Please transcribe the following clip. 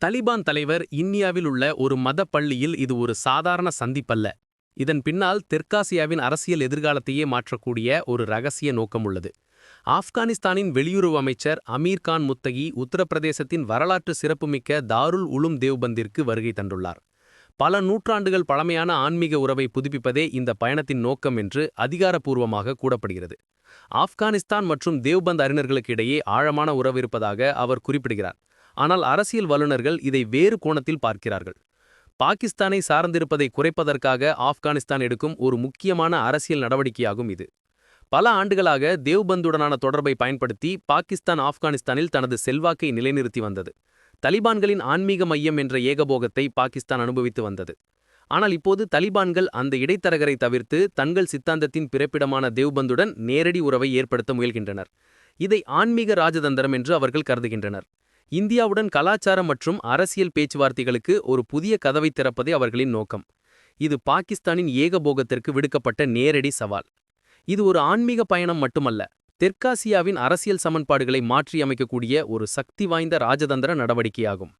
தலிபான் தலைவர் இந்தியாவில் உள்ள ஒரு மத பள்ளியில் இது ஒரு சாதாரண சந்திப்பல்ல. இதன் பின்னால் தெற்காசியாவின் அரசியல் எதிர்காலத்தையே மாற்றக்கூடிய ஒரு ரகசிய நோக்கம் உள்ளது. ஆப்கானிஸ்தானின் வெளியுறவு அமைச்சர் அமீர் கான் முத்தகி உத்தரப்பிரதேசத்தின் வரலாற்று சிறப்புமிக்க தாருல் உலும் தேவ்பந்திற்கு வருகை தந்துள்ளார். பல நூற்றாண்டுகள் பழமையான ஆன்மீக உறவை புதுப்பிப்பதே இந்த பயணத்தின் நோக்கம் என்று அதிகாரப்பூர்வமாக கூறப்படுகிறது. ஆப்கானிஸ்தான் மற்றும் தேவ்பந்த் அறிஞர்களுக்கு இடையே ஆழமான உறவு இருப்பதாக அவர் குறிப்பிடுகிறார். ஆனால் அரசியல் வல்லுநர்கள் இதை வேறு கோணத்தில் பார்க்கிறார்கள். பாகிஸ்தானை சார்ந்திருப்பதை குறைப்பதற்காக ஆப்கானிஸ்தான் எடுக்கும் ஒரு முக்கியமான அரசியல் நடவடிக்கையாகும் இது. பல ஆண்டுகளாக தேவ்பந்துடனான தொடர்பை பயன்படுத்தி பாகிஸ்தான் ஆப்கானிஸ்தானில் தனது செல்வாக்கை நிலைநிறுத்தி வந்தது. தலிபான்களின் ஆன்மீக மையம் என்ற ஏகபோகத்தை பாகிஸ்தான் அனுபவித்து வந்தது. ஆனால் இப்போது தலிபான்கள் அந்த இடைத்தரகரை தவிர்த்து தங்கள் சித்தாந்தத்தின் பிறப்பிடமான தேவ்பந்துடன் நேரடி உறவை ஏற்படுத்த முயல்கின்றனர். இதை ஆன்மீக ராஜதந்திரம் என்று அவர்கள் கருதுகின்றனர். இந்தியாவுடன் கலாச்சாரம் மற்றும் அரசியல் பேச்சுவார்த்தைகளுக்கு ஒரு புதிய கதவை திறப்பதே அவர்களின் நோக்கம். இது பாகிஸ்தானின் ஏகபோகத்திற்கு விடுக்கப்பட்ட நேரடி சவால். இது ஒரு ஆன்மீக பயணம் மட்டுமல்ல தெற்காசியாவின் அரசியல் சமன்பாடுகளை மாற்றியமைக்கக்கூடிய ஒரு சக்தி வாய்ந்த ராஜதந்திர நடவடிக்கையாகும்.